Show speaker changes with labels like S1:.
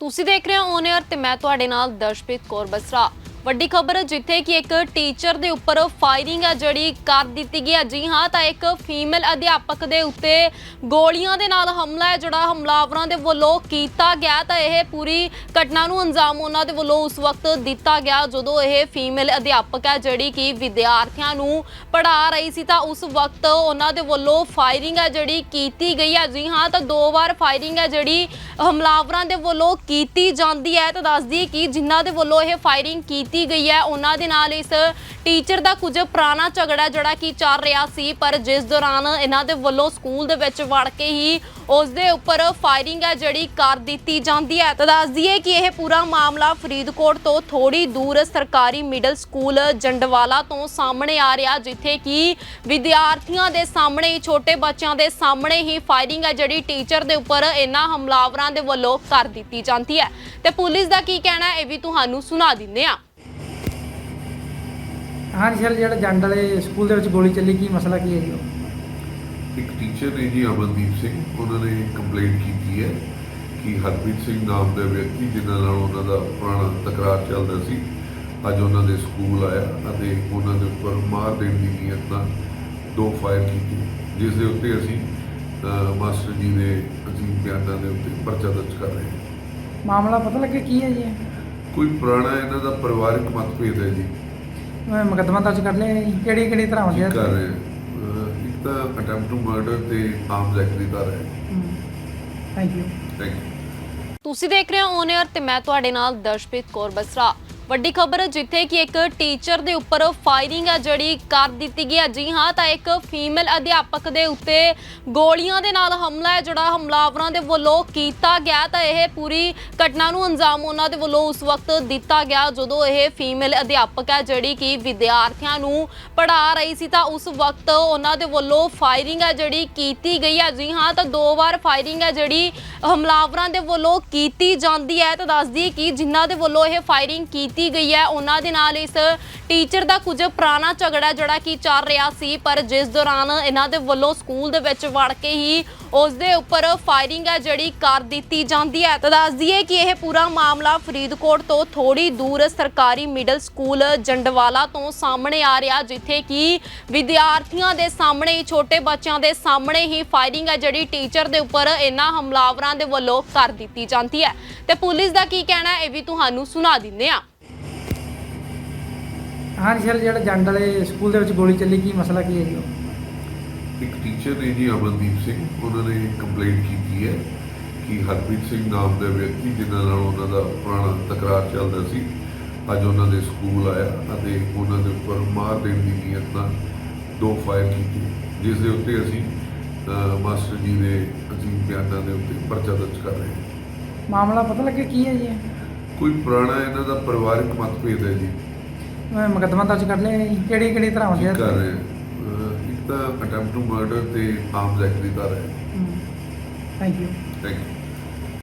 S1: ਤੁਸੀਂ ਦੇਖ ਰਹੇ ਹੋ ਔਨ 에ਅਰ ਤੇ ਮੈਂ ਤੁਹਾਡੇ ਨਾਲ ਦਰਸ਼ਪ੍ਰੀਤ ਕੌਰ ਬਸਰਾ। ਵੱਡੀ ਖਬਰ ਜਿੱਥੇ ਕਿ ਇੱਕ ਟੀਚਰ ਦੇ ਉੱਪਰ ਫਾਇਰਿੰਗ ਹੈ ਜਿਹੜੀ ਕਰ ਦਿੱਤੀ ਗਈ ਹੈ ਜੀ ਹਾਂ, ਤਾਂ ਇੱਕ ਫੀਮੇਲ ਅਧਿਆਪਕ ਦੇ ਉੱਤੇ ਗੋਲੀਆਂ ਦੇ ਨਾਲ ਹਮਲਾ ਹੈ, ਜਿਹੜਾ ਹਮਲਾਵਰਾਂ ਦੇ ਵੱਲੋਂ ਕੀਤਾ ਗਿਆ। ਤਾਂ ਇਹ ਪੂਰੀ ਘਟਨਾ ਨੂੰ ਅੰਜਾਮ ਉਹਨਾਂ ਦੇ ਵੱਲੋਂ ਉਸ ਵਕਤ ਦਿੱਤਾ ਗਿਆ, ਜਦੋਂ ਇਹ ਫੀਮੇਲ ਅਧਿਆਪਕ ਹੈ, ਜਿਹੜੀ ਕਿ ਵਿਦਿਆਰਥੀਆਂ ਨੂੰ ਪੜ੍ਹਾ ਰਹੀ ਸੀ। ਤਾਂ ਉਸ ਵਕਤ ਉਹਨਾਂ ਦੇ ਵੱਲੋਂ ਫਾਇਰਿੰਗ ਹੈ ਜਿਹੜੀ ਕੀਤੀ ਗਈ ਹੈ ਜੀ ਹਾਂ, ਤਾਂ ਦੋ ਵਾਰ ਫਾਇਰਿੰਗ ਹੈ ਜਿਹੜੀ ਹਮਲਾਵਰਾਂ ਦੇ ਵੱਲੋਂ ਕੀਤੀ ਜਾਂਦੀ ਹੈ। ਤਾਂ ਦੱਸਦੀ ਕਿ ਜਿਨ੍ਹਾਂ ਦੇ ਵੱਲੋਂ ਇਹ ਫਾਇਰਿੰਗ ਕੀਤੀ ਗਈ ਹੈ। ਉਹਨਾਂ ਦੇ ਨਾਲ ਇਸ ਟੀਚਰ ਦਾ ਕੁਝ ਪੁਰਾਣਾ ਝਗੜਾ ਜਿਹੜਾ ਕਿ ਚੱਲ ਰਿਹਾ ਸੀ, ਪਰ ਜਿਸ ਦੌਰਾਨ ਇਹਨਾਂ ਦੇ ਵੱਲੋਂ ਸਕੂਲ ਦੇ ਵਿੱਚ ਵੜ ਕੇ ਹੀ ਉਸ ਦੇ ਉੱਪਰ ਫਾਇਰਿੰਗ ਹੈ ਜਿਹੜੀ ਕਰ ਦਿੱਤੀ ਜਾਂਦੀ ਹੈ। ਤਾਂ ਦੱਸ ਦਈਏ ਕਿ ਇਹ ਪੂਰਾ ਮਾਮਲਾ ਫਰੀਦਕੋਟ ਤੋਂ ਥੋੜੀ ਦੂਰ ਸਰਕਾਰੀ ਮਿਡਲ ਸਕੂਲ ਜੰਡਵਾਲਾ ਤੋਂ ਸਾਹਮਣੇ ਆ ਰਿਹਾ, ਜਿੱਥੇ ਕਿ ਵਿਦਿਆਰਥੀਆਂ ਦੇ ਸਾਹਮਣੇ ਹੀ ਛੋਟੇ ਬੱਚਿਆਂ ਦੇ ਸਾਹਮਣੇ ਹੀ ਫਾਇਰਿੰਗ ਹੈ ਜਿਹੜੀ ਟੀਚਰ ਦੇ ਉੱਪਰ ਇਹਨਾਂ ਹਮਲਾਵਰਾਂ ਦੇ ਵੱਲੋਂ ਕਰ ਦਿੱਤੀ ਜਾਂਦੀ ਹੈ। ਤੇ ਪੁਲਿਸ ਦਾ ਕੀ ਕਹਿਣਾ ਇਹ ਵੀ ਤੁਹਾਨੂੰ ਸੁਣਾ ਦਿੰਦੇ ਹਾਂ।
S2: ਹਾਂਜੀ ਸਰ ਜਿਹੜਾ ਜੰਡ ਵਾਲੇ ਸਕੂਲ ਦੇ ਵਿੱਚ ਗੋਲੀ ਚੱਲੀ ਕੀ ਮਸਲਾ ਕੀ ਹੈ ਜੀ ਉਹ?
S3: ਇੱਕ ਟੀਚਰ ਨੇ ਜੀ ਅਮਨਦੀਪ ਸਿੰਘ ਉਹਨਾਂ ਨੇ ਕੰਪਲੇਂਟ ਕੀਤੀ ਹੈ ਕਿ ਹਰਪ੍ਰੀਤ ਸਿੰਘ ਨਾਮ ਦਾ ਵਿਅਕਤੀ ਜਿਨ੍ਹਾਂ ਨਾਲ ਉਹਨਾਂ ਦਾ ਪੁਰਾਣਾ ਤਕਰਾਰ ਚੱਲਦਾ ਸੀ ਅੱਜ ਉਹਨਾਂ ਦੇ ਸਕੂਲ ਆਇਆ ਅਤੇ ਉਹਨਾਂ ਦੇ ਉੱਪਰ ਮਾਰ ਦੇਣ ਦੀ ਨੀਅਤ ਨਾਲ ਦੋ ਫਾਇਰ ਕੀਤੇ ਜਿਸ ਦੇ ਉੱਤੇ ਅਸੀਂ ਅਹ, ਮਾਸਟਰ ਜੀ ਦੇ ਅਜੀਬ ਬਿਆਨਾਂ ਦੇ ਉੱਤੇ ਪਰਚਾ ਦਰਜ ਕਰ ਰਹੇ ਹਾਂ।
S2: ਮਾਮਲਾ ਪਤਾ ਲੱਗਿਆ ਕੀ ਹੈ ਜੀ?
S3: ਕੋਈ ਪੁਰਾਣਾ ਇਹਨਾਂ ਦਾ ਪਰਿਵਾਰਕ ਮਤਭੇਦ ਹੈ ਜੀ।
S2: ਮੁਕੱਦਮਾ ਦਰਜ ਕਰ ਲਿਆ ਜੀ। ਕਿਹੜੀ ਕਿਹੜੀ ਤਰ੍ਹਾਂ ਹੁੰਦੀ
S3: ਕਰ ਰਹੇ ਹਾਂ। ਅਹ, ਇੱਕ ਤਾਂ ਅਟੈਂਪਟ ਟੂ ਮਰਡਰ ਤੇ ਆਰਮਸ ਐਕਟ ਦੀ ਧਾਰਾ ਹੈ।
S2: ਥੈਂਕ ਯੂ
S3: ਥੈਂਕ ਯੂ
S1: ਤੁਸੀਂ ਦੇਖ ਰਹੇ ਹੋ ਔਨ 에ਅਰ ਤੇ ਮੈਂ ਤੁਹਾਡੇ ਨਾਲ ਦਰਸ਼ਪ੍ਰੀਤ ਕੌਰ ਬਸਰਾ। ਵੱਡੀ ਖਬਰ ਜਿੱਥੇ ਕਿ ਇੱਕ ਟੀਚਰ ਦੇ ਉੱਪਰ ਫਾਇਰਿੰਗ ਹੈ ਜਿਹੜੀ ਕਰ ਦਿੱਤੀ ਗਈ ਹੈ ਜੀ ਹਾਂ, ਤਾਂ ਇੱਕ ਫੀਮੇਲ ਅਧਿਆਪਕ ਦੇ ਉੱਤੇ ਗੋਲੀਆਂ ਦੇ ਨਾਲ ਹਮਲਾ ਹੈ, ਜਿਹੜਾ ਹਮਲਾਵਰਾਂ ਦੇ ਵੱਲੋਂ ਕੀਤਾ ਗਿਆ। ਤਾਂ ਇਹ ਪੂਰੀ ਘਟਨਾ ਨੂੰ ਅੰਜਾਮ ਉਹਨਾਂ ਦੇ ਵੱਲੋਂ ਉਸ ਵਕਤ ਦਿੱਤਾ ਗਿਆ, ਜਦੋਂ ਇਹ ਫੀਮੇਲ ਅਧਿਆਪਕ ਹੈ ਜਿਹੜੀ ਕਿ ਵਿਦਿਆਰਥੀਆਂ ਨੂੰ ਪੜ੍ਹਾ ਰਹੀ ਸੀ। ਤਾਂ ਉਸ ਵਕਤ ਉਹਨਾਂ ਦੇ ਵੱਲੋਂ ਫਾਇਰਿੰਗ ਹੈ ਜਿਹੜੀ ਕੀਤੀ ਗਈ ਹੈ ਜੀ ਹਾਂ, ਤਾਂ ਦੋ ਵਾਰ ਫਾਇਰਿੰਗ ਹੈ ਜਿਹੜੀ ਹਮਲਾਵਰਾਂ ਦੇ ਵੱਲੋਂ ਕੀਤੀ ਜਾਂਦੀ ਹੈ। ਤਾਂ ਦੱਸਦੀ ਕਿ ਜਿਨ੍ਹਾਂ ਦੇ ਵੱਲੋਂ ਇਹ ਫਾਇਰਿੰਗ ਕੀਤੀ ਕੀਤੀ ਗਈ ਹੈ। ਉਹਨਾਂ ਦੇ ਨਾਲ ਇਸ ਟੀਚਰ ਦਾ ਕੁਝ ਪੁਰਾਣਾ ਝਗੜਾ ਜਿਹੜਾ ਕਿ ਚੱਲ ਰਿਹਾ ਸੀ, ਪਰ ਜਿਸ ਦੌਰਾਨ ਇਹਨਾਂ ਦੇ ਵੱਲੋਂ ਸਕੂਲ ਦੇ ਵਿੱਚ ਵੜ ਕੇ ਹੀ ਉਸ ਦੇ ਉੱਪਰ ਫਾਇਰਿੰਗ ਹੈ ਜਿਹੜੀ ਕਰ ਦਿੱਤੀ ਜਾਂਦੀ ਹੈ। ਤਾਂ ਦੱਸ ਦਈਏ ਕਿ ਇਹ ਪੂਰਾ ਮਾਮਲਾ ਫਰੀਦਕੋਟ ਤੋਂ ਥੋੜੀ ਦੂਰ ਸਰਕਾਰੀ ਮਿਡਲ ਸਕੂਲ ਜੰਡਵਾਲਾ ਤੋਂ ਸਾਹਮਣੇ ਆ ਰਿਹਾ, ਜਿੱਥੇ ਕਿ ਵਿਦਿਆਰਥੀਆਂ ਦੇ ਸਾਹਮਣੇ ਹੀ, ਛੋਟੇ ਬੱਚਿਆਂ ਦੇ ਸਾਹਮਣੇ ਹੀ ਫਾਇਰਿੰਗ ਹੈ ਜਿਹੜੀ ਟੀਚਰ ਦੇ ਉੱਪਰ ਇਹਨਾਂ ਹਮਲਾਵਰਾਂ ਦੇ ਵੱਲੋਂ ਕਰ ਦਿੱਤੀ ਜਾਂਦੀ ਹੈ। ਤੇ ਪੁਲਿਸ ਦਾ ਕੀ ਕਹਿਣਾ ਇਹ ਵੀ ਤੁਹਾਨੂੰ ਸੁਣਾ ਦਿੰਦੇ ਹਾਂ
S2: ਸਰ ਜਿਹੜਾ ਜੰਡ ਵਾਲੇ ਸਕੂਲ ਦੇ ਵਿੱਚ ਗੋਲੀ ਚੱਲੀ ਕੀ ਮਸਲਾ ਕੀ ਹੈ ਜੀ
S3: ਇੱਕ ਟੀਚਰ ਨੇ ਜੀ ਅਮਨਦੀਪ ਸਿੰਘ ਉਹਨਾਂ ਨੇ ਕੰਪਲੇਂਟ ਕੀਤੀ ਹੈ ਕਿ ਹਰਪ੍ਰੀਤ ਸਿੰਘ ਨਾਮ ਦਾ ਵਿਅਕਤੀ ਜਿਨ੍ਹਾਂ ਨਾਲ ਉਹਨਾਂ ਦਾ ਪੁਰਾਣਾ ਤਕਰਾਰ ਚੱਲਦਾ ਸੀ ਅੱਜ ਉਹਨਾਂ ਦੇ ਸਕੂਲ ਆਇਆ ਅਤੇ ਉਹਨਾਂ ਦੇ ਉੱਪਰ ਮਾਰ ਦੇਣ ਦੀ ਨੀਅਤ ਨਾਲ ਦੋ ਫਾਇਰ ਕੀਤੇ ਜਿਸ ਦੇ ਉੱਤੇ ਅਸੀਂ ਮਾਸਟਰ ਜੀ ਦੇ ਅਜੀਬ ਬਿਆਨਾਂ ਦੇ ਉੱਤੇ ਪਰਚਾ ਦਰਜ ਕਰ ਰਹੇ ਹਾਂ।
S2: ਮਾਮਲਾ ਪਤਾ ਲੱਗਿਆ ਕੀ ਹੈ ਜੀ
S3: ਕੋਈ ਪੁਰਾਣਾ ਇਹਨਾਂ ਦਾ ਪਰਿਵਾਰਕ ਮਤਭੇਦ ਹੈ ਜੀ।
S2: ਮੁਕੱਦਮਾ ਦਰਜ ਕਰ ਲਿਆ ਜੀ। ਕਿਹੜੀ ਕਿਹੜੀ ਤਰ੍ਹਾਂ ਹੁੰਦੀ ਹੈ
S3: ਕਰ ਰਹੇ ਹਾਂ। ਅਹ, ਇੱਕ ਤਾਂ ਅਟੈਂਪਟ ਟੂ ਮਰਡਰ ਤੇ ਆਰਮਸ ਐਕਟ ਦੀ ਧਾਰਾ ਹੈ।
S2: Thank you
S3: thank you